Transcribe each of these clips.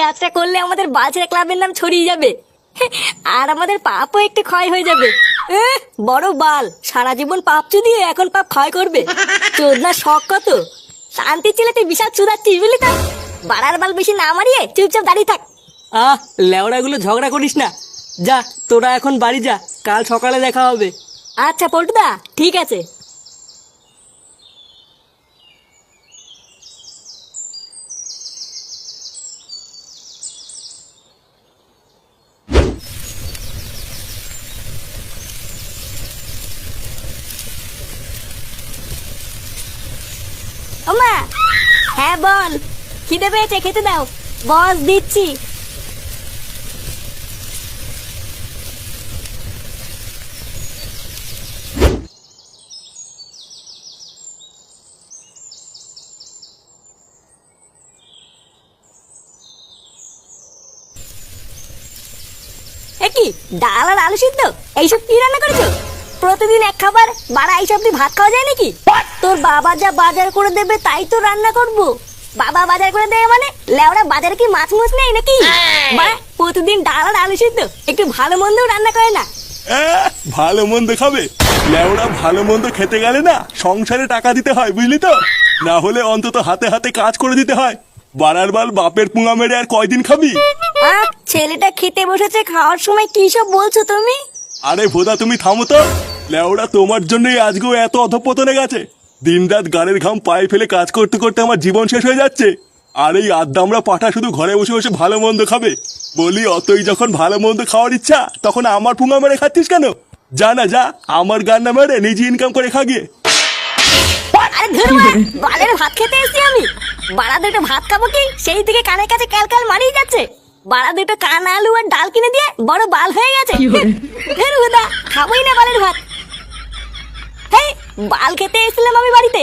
কাজটা করলে আমাদের বাজরা ক্লাবের নাম ছড়িয়ে যাবে। আর আমাদের পাপও একটু ক্ষয় হয়ে যাবে। বড় বাল সারা জীবন পাপ চুদিয়ে এখন পাপ ক্ষয় করবে। চোদনা শখ কত? শান্তি ছেলে তুই বিশাল চুদাচ্ছিস বুঝলি তো? বাড়ার বাল বেশি না মারিয়ে চুপচাপ দাঁড়িয়ে থাক। আহ লেওড়াগুলো ঝগড়া করিস না। যা তোরা এখন বাড়ি যা কাল সকালে দেখা হবে। আচ্ছা পল্টুদা ঠিক আছে ওমা হ্যাঁ বল খিদে পেয়েছে খেতে দাও। বস দিচ্ছি। কি ডাল আর আলু সিদ্ধ? এইসব কি রান্না করেছ? প্রতিদিন এক খাবার বাড়া এইসব দিয়ে ভাত খাওয়া যায় নাকি? তোর বাবা যা বাজার করে দেবে তাই তো রান্না করব। বাবা বাজার করে দেবে মানে? লেওড়া বাজারে কি মাছ মুছ নেই নাকি? বাড়া প্রতিদিন ডাল আর আলু সিদ্ধ। একটু ভালো মন্দও রান্না করে না। ভালো মন্দ খাবে। লেওড়া ভালো মন্দ খেতে গেলে না সংসারে টাকা দিতে হয় বুঝলি তো? না হলে অন্তত হাতে হাতে কাজ করে দিতে হয়। বাড়ার বাল বাপের পুঙা মেরে আর কয়দিন খাবি? ছেলেটা খেতে বসেছে খাওয়ার সময় কি সব বলছো তুমি? আরে ভোদা তুমি থামো তো। লেওড়া তোমার জন্যই আজকেও এত অধপতনে গেছে। দিন রাত গাড়ির ঘাম পায়ে ফেলে কাজ করতে করতে আমার জীবন শেষ হয়ে যাচ্ছে আর এই আদ্দামরা পাঠা শুধু ঘরে বসে বসে ভালো মন্দ খাবে বলি অতই যখন ভালো মন্দ খাওয়ার ইচ্ছা তখন আমার পুঙা মেরে খাচ্ছিস কেন যা না যা আমার গান না মেরে নিজে ইনকাম করে খা গিয়ে বালের ভাত খেতে এসেছি আমি বাড়া দুটো ভাত খাব কি সেই দিকে কানের কাছে ক্যালকাল মারিয়ে যাচ্ছে বাড়া দুটো কান আলু আর ডাল কিনে দিয়ে বড় বাল হয়ে গেছে খাবোই না বালের ভাত হেই বাল খেতে এসেছিলাম আমি বাড়িতে।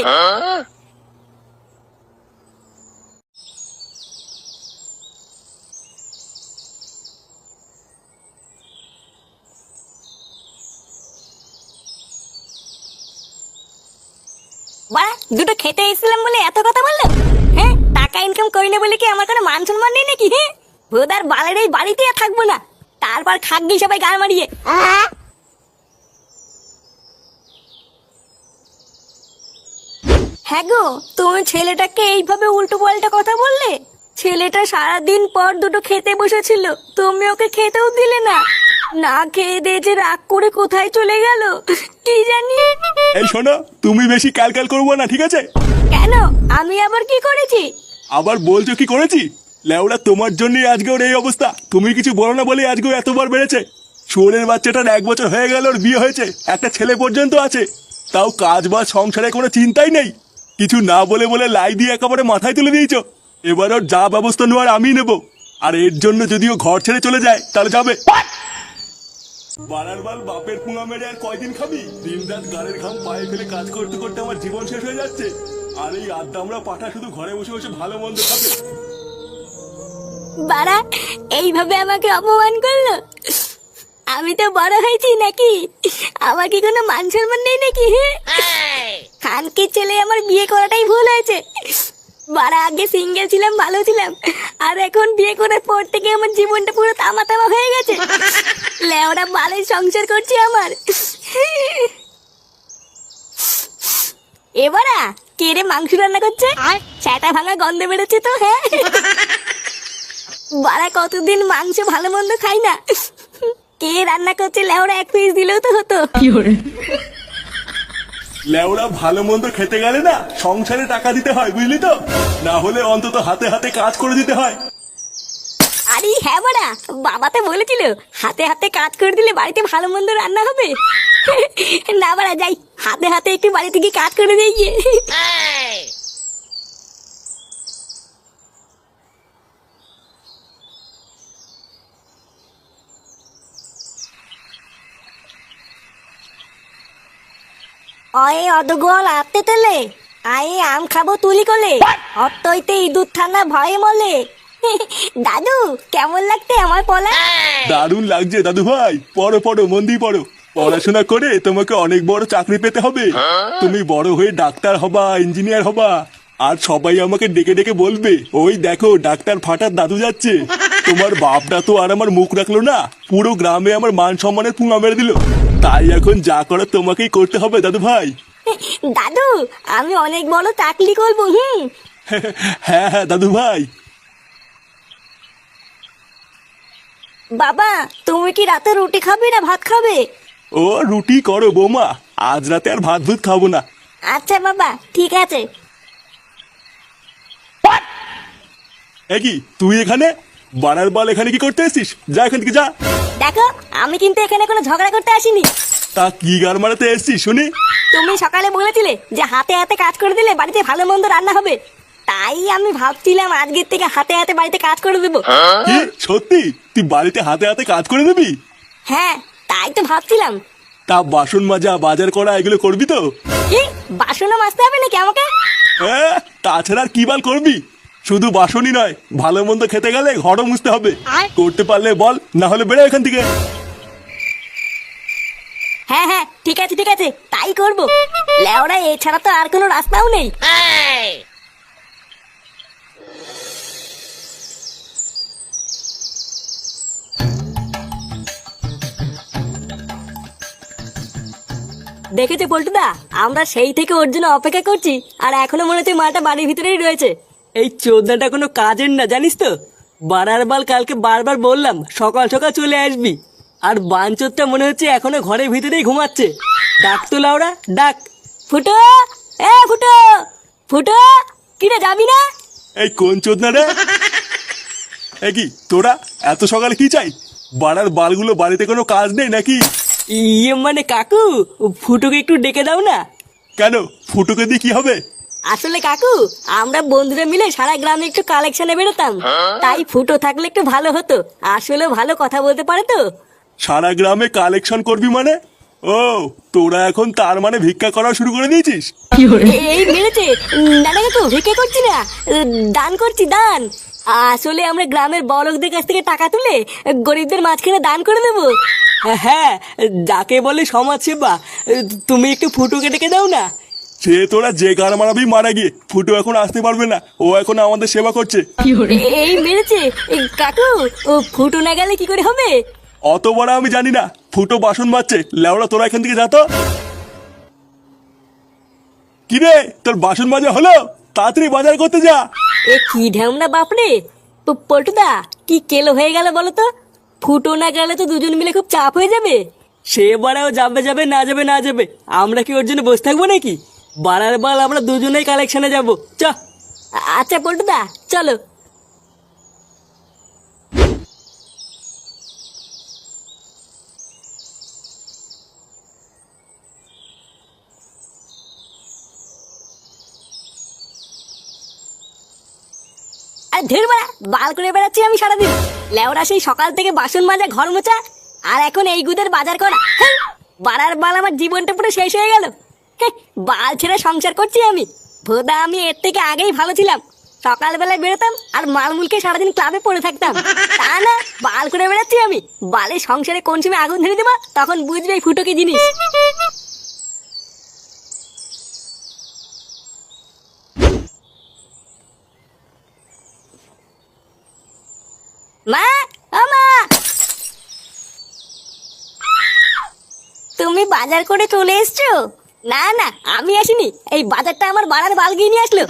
বাড়া দুটো খেতে এসেছিলাম বলে এত কথা বলল? হ্যাঁ টাকা ইনকাম করি না বলে কি আমার কোনো মান সম্মান নেই নাকি হ্যাঁ? ভোদার বালের এই বাড়িতে থাকব না। তারপর খাগ্গি সবাই গান মারিয়ে হ্যাঁ গো তুমি ছেলেটাকে এইভাবে উল্টো পাল্টা কথা বললে? ছেলেটা সারাদিন পর দুটো খেতে বসেছিল তুমি ওকে খেতেও দিলে না। না খেয়ে দিয়ে যে রাগ করে কোথায় চলে গেল? কি জানি? এই শোনো তুমি বেশি ক্যালকাল করব না ঠিক আছে? কেন? আমি আবার কি করেছি? আবার বলছো কি করেছি? লেওড়া তোমার জন্যই আজকে ওর এই অবস্থা। তুমি কিছু বলো না বলে আজকে এতবার বেড়েছে। শুয়োরের বাচ্চাটার এক বছর হয়ে গেল ওর বিয়ে হয়েছে। একটা ছেলে পর্যন্ত আছে। তাও কাজ বা সংসারে কোনো চিন্তাই নেই। কিছু না বলে বলে লাই দিয়ে একেবারে মাথায় তুলে দিয়েছ। এবার ওর যা ব্যবস্থা নেওয়ার আমি নেব। আর এর জন্য যদি ও ঘর ছেড়ে চলে যায় তাহলে যাবে। বাড়ার বাল বাপের পুঙা মেরে আর কয়দিন খাবি? দিন রাত গাড়ির ঘাম পায়ে ফেলে কাজ করতে করতে আমার জীবন শেষ হয়ে যাচ্ছে। আর এই আড্ডামরা পাঠা শুধু ঘরে বসে বসে ভালো মন্দ খাবে। বাড়া এইভাবে আমাকে অপমান করল? আমি তো বড় হয়েছি নাকি? আমার কি কোনো মান সম্মান নেই নাকি খানকে ছেলে আমার বিয়ে করাটাই ভুল হয়েছে। বারা আগে সিঙ্গেল ছিলাম ভালো ছিলাম। আর এখন বিয়ে করার পর থেকে আমার জীবনটা পুরো তামা তামা হয়ে গেছে। লেওরা বালের সংসার করছে আমার। এবারা কে রে মাংস রান্না করছে? সেটা ভাঙা গন্ধ বেরোচ্ছে তো হ্যাঁ? বারা কতদিন মাংস ভালো মন্দ খাই না। কে রান্না করছে লেওরা এক পিস দিলেও তো হতো। লেওড়া ভালো মন্দ খেতে গেলে না সংসারে টাকা দিতে হয়, বুঝলি তো? না হলে অন্তত হাতে হাতে কাজ করে দিতে হয়। আরে হ্যাঁ বাড়া, বাবা তো বলেছিল, হাতে হাতে কাজ করে দিলে বাড়িতে ভালো মন্দ রান্না হবে। না বাড়া, যাই, হাতে হাতে একটু বাড়ি থেকে কাজ করে দিয়ে অয়ে অদগোল আতে তেলে। আয়ে আম খাব তুলি কোলে। অত্তইতে ইঁদুর থানা ভয়ে মলে। দাদু কেমন লাগতে আমার পলা? দারুণ লাগছে দাদু ভাই। পড়ো পড়ো মন দিয়ে পড়ো। পড়াশোনা করে তোমাকে অনেক বড় চাকরি পেতে হবে। তুমি বড় হয়ে ডাক্তার হবা ইঞ্জিনিয়ার হবা। আর সবাই আমাকে ডেকে ডেকে বলবে ওই দেখো ডাক্তার ফাটার দাদু যাচ্ছে। তোমার বাপটা তো আর আমার মুখ রাখল না। পুরো গ্রামে আমার মান সম্মানের পুঙা মেরে দিল। তাই এখন যা করার তোমাকেই করতে হবে দাদু ভাই। দাদু আমি অনেক বড় চাকরি করব হুম? হ্যাঁ হ্যাঁ দাদু ভাই। বাবা তুমি কি রাতে রুটি খাবে না ভাত খাবে? ও রুটি করো বৌমা আজ রাতে আর ভাত ভুত খাব না। আচ্ছা বাবা ঠিক আছে। এ কি তুই এখানে? বানার বল এখানে কি করতে এসছিস? যা এখান থেকে যা। দেখো আমি কিন্তু এখানে কোনো ঝগড়া করতে আসিনি। তা কি গার মারাতে এসছিস শুনি? তুমি সকালে বলেছিলে যে হাতে হাতে কাজ করে দিলে বাড়িতে ভালো মন্দ রান্না হবে। তাই আমি ভাবছিলাম আজকের থেকে হাতে হাতে বাড়িতে কাজ করে দেবো। কি? সত্যি? তুই বাড়িতে হাতে হাতে কাজ করে দিবি? হ্যাঁ তাই তো ভাবছিলাম। তা বাসন মাজা বাজার করা এগুলো করবি তো? কি? বাসনও মাজতে হবে নাকি আমাকে? হ্যাঁ তাছাড়া আর কি বাল করবি? শুধু বাসনই নয় ভালো মন্দ খেতে গেলে ঘরও মুছতে হবে। করতে পারলে বল না হলে বেরো এখান থেকে। হ্যাঁ হ্যাঁ ঠিক আছে ঠিক আছে তাই করব। লেওরা এছাড়া তো আর কোনো রাস্তাও নেই। দেখেছে পল্টুদা? আমরা সেই থেকে ওর জন্য অপেক্ষা করছি আর এখনও মনে হচ্ছে মাটা বাড়ির ভিতরেই রয়েছে। এই চোদ্দাটা কোনো কাজের না জানিস তো? বারার বাল কালকে বারবার বললাম সকাল সকাল চলে আসবি। আর বাঞ্চোরটা মনে হচ্ছে এখনও ঘরের ভিতরেই ঘুমাচ্ছে। ডাক তো লাউরা ডাক। ফুটো এ ফুটো ফুটো কিরে যাবি না? এই কোন চোদনা রে? এ কি তোরা? এত সকালে কি চাই? বাড়ার বালগুলো বাড়িতে কোনো কাজ নেই নাকি? ইয়ে মানে কাকু ফুটোকে একটু ডেকে দাও না। কেন? ফুটুকে দিয়ে কি হবে? আসলে কাকু আমরা বন্ধুরা মিলে সারা গ্রামে একটু কালেকশনে বেরোতাম। তাই ফুটো থাকলে একটু ভালো হতো। আসলে ভালো কথা বলতে পারে তো? সারা গ্রামে কালেকশন করবি মানে? ও তোরা এখন তার মানে ভিক্ষা করা শুরু করে দিয়েছিস? এই মেরেছে না না কাকু ভিক্ষা করছি না। দান করছি দান। আসলে আমরা গ্রামের বড়লোকদের কাছ থেকে টাকা তুলে গরিবদের মাঝখানে দান করে দেবো। হ্যাঁ, হ্যাঁ যাকে বলে সমাজ সেবা তুমি একটু ফুটোকে ডেকে দাও না। সে তোরা যে গান মারাবি মারা গিয়ে ফুটু এখন আসতে পারবে না। ও এখন আমাদের সেবা করছে। এই মেরেছে। এই কাকু ও ফুটো না গেলে কি করে হবে? অত বড় আমি জানি না। ফুটো বাসন বাজছে লেওড়া তোরা এখান থেকে যা তো। কিরে তোর বাসন মাজা হলো? তাড়াতাড়ি বাজার করতে যা। এ কি ঢ্যামনা বাপরে? পল্টুদা কি কেলো হয়ে গেল বলো তো? ফুটো না গেলে তো দুজন মিলে খুব চাপ হয়ে যাবে। সে বাড়াও যাবে যাবে না যাবে না যাবে। আমরা কি ওর জন্য বসে থাকব নাকি? বাড়ার বাল আমরা দুজনেই কালেকশনে যাব। চ। আচ্ছা পল্টুদা চলো। আর বেড়া বাল করে বেড়াচ্ছি আমি সারাদিন। লেওরা সেই সকাল থেকে বাসন মাজা ঘর মোছা আর এখন এই গুদের বাজার করা। হ্যাঁ, বাড়ার বাল আমার জীবনটা পুরো শেষ হয়ে গেল। বাল ছেড়ে সংসার করছি আমি। ভোদা আমি এর থেকে আগেই ভালো ছিলাম। সকালবেলায় বেরোতাম আর মালমুলকে সারাদিন ক্লাবে পড়ে থাকতাম। তা না, বাল করে বেড়াচ্ছি আমি। বালে সংসারে কোন সময় আগুন ধরে দেবো, তখন বুঝবে ফুটো কি জিনিস। মা, ও মা! তুমি বাজার করে চলে এসছো? না না আমি আসিনি। এই বাজারটা আমার বাড়ার বাল গিয়ে নিয়ে আসলো।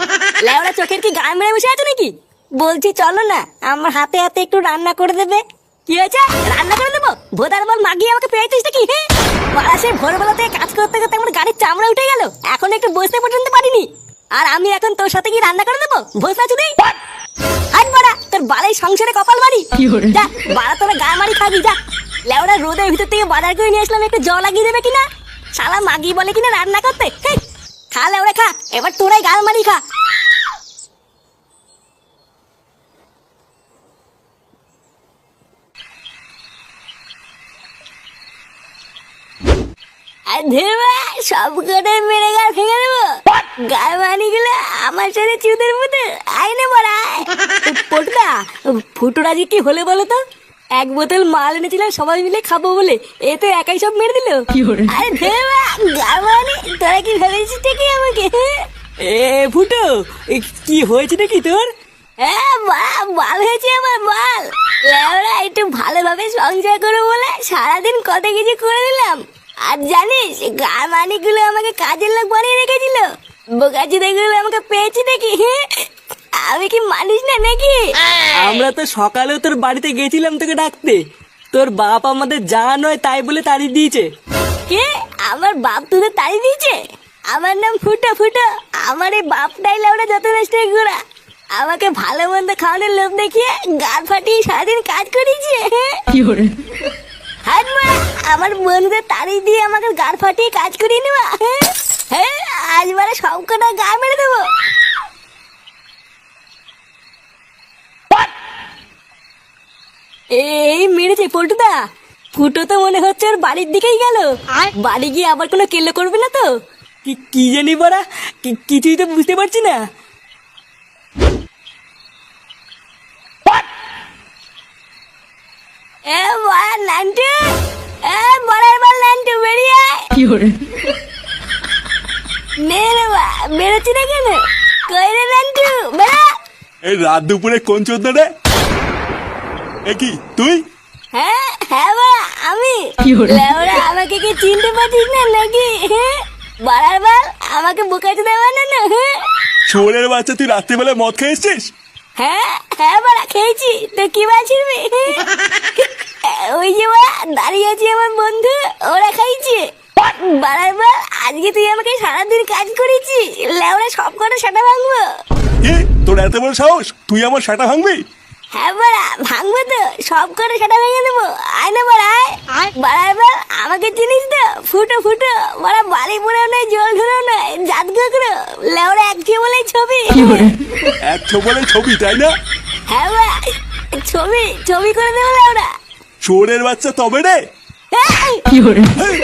লেওড়া চোখের কি গায়ে মেরে বসে আছো নাকি? বলছি চলো না আমার হাতে হাতে একটু রান্না করে দেবে। কি হয়েছে? রান্না করে দেবো? ভোদার বল মাগিয়ে আমাকে পেয়েছিস নাকি? হ্যাঁ বাড়া সে ভোরবেলা থেকে কাজ করতে করতে আমার গাড়ির চামড়া উঠে গেল। এখন একটু বসতে পর্যন্ত পারিনি। আর আমি এখন তোর সাথে কি রান্না করে দেবো? না চুদি আজ বাড়া তোর বাড়াই সংসারে কপাল মারি। যা বাড়া তোরা গা মারি খাবি যা। লেওড়া রোদের ভিতর থেকে বাজার করে নিয়ে আসলাম একটু জল লাগিয়ে দেবে কিনা? শালা মাগি বলে কিনা রান্না করতে? হেই, খা লেওরা খা এবার তোরাই গাল মারি খা। আর ধেরবা সব কটা মেরে গাল ভেঙে দেবো। গাল মানি গেলে আমার সাথে চুদের মতো আইনে পড়ায় পটুদা ফুটোটা যে কি হলে বলো তো? এক বোতল মাল এনেছিলাম সবাই মিলে খাব বলে। এ তো একাই সব মেরে দিল। আরে ধেরবা গাল তোরা কি ভেবেছিস ঠিকই আমাকে? এ ফুটো কি হয়েছে নাকি তোর? হ্যাঁ বাল হয়েছে আমার বাল। লেওরা একটু ভালোভাবে সংসার করে বলে সারাদিন কত কিছু করে দিলাম। আর জানিস গার মানিকগুলো আমাকে কাজের লোক বানিয়ে রেখেছিল। বোকাচিদেগুলো আমাকে পেয়েছি নাকি? হ্যাঁ? আমি কি মানুষ না নাকি? আমরা তো সকালেও তোর বাড়িতে গেছিলাম তোকে ডাকতে। তোর বাপ আমাদের যা নয় তাই বলে তাড়িয়ে দিয়েছে। কে? আমার বাপ তোদের তাড়ি দিয়েছে? আমার নাম ফুটো ফুটো। আমার এই বাপটাই লেওরা যত ঘোরা আমাকে ভালো মন্দ খাওয়ানোর লোভ দেখিয়ে গাল ফাটিয়ে সারাদিন কাজ করিয়েছে হাত মা আমার বন্ধুদের তাড়ি দিয়ে আমাকে গাল ফাটিয়ে কাজ করিয়ে নেওয়া। হ্যাঁ? হ্যাঁ? আজ বারে সব কটা গা মেরে দেবো এই মেরেছে পল্টুদা। ফুটো তো মনে হচ্ছে ওর বাড়ির দিকেই গেল। বাড়ি গিয়ে আবার কোনো কেলো করবে না তো? কি কি জানি বড়া কিছুই তো বুঝতে পারছি না। এ নান্টু এ বড়ার বল নান্টু বেরিয়ে আয়। নে রে বা বেরোচ্ছি না কেন? কই রে নান্টু বেড়া। এই রাত দুপুরে কোন চোদ্দ রে এ তুই? হ্যাঁ হ্যাঁ বড়া আমি। লেওরা আমাকে কি চিনতে পারছিস না নাকি? হ্যাঁ বড়ার বল আমাকে বোকাতে দেওয়া না না হ্যাঁ? শোরের বাচ্চা তুই রাত্রিবেলা মদ খেয়ে এসছিস হ্যাঁ হ্যাঁ বড়া খেয়েছি। তো কি বাছিস ওই যে বড়া দাঁড়িয়ে আছে আমার বন্ধু ওরা খাইছে। বাড়ার বল আজকে তুই আমাকে সারাদিন কাজ করেছি লেওরা সব কটা সেটা ভাঙবো। তোর এত বড় সাহস? তুই আমার সাটা ভাঙবি? হ্যাঁ বড়া ভাঙবো তো সব করে সেটা ভেঙে দেবো আয় না বল আমাকে চিনিস তো ফুটো ফুটো বড়া বালি পুরেও নয় জল ধরেও নয় জাত গুঁকড়ো লেওরা এক বলেই ছবি এক বলে ছবি তাই না হ্যাঁ বড়া ছবি ছবি করে দেবো লেওরা শোরের বাচ্চা তবে রে! হেই, এই!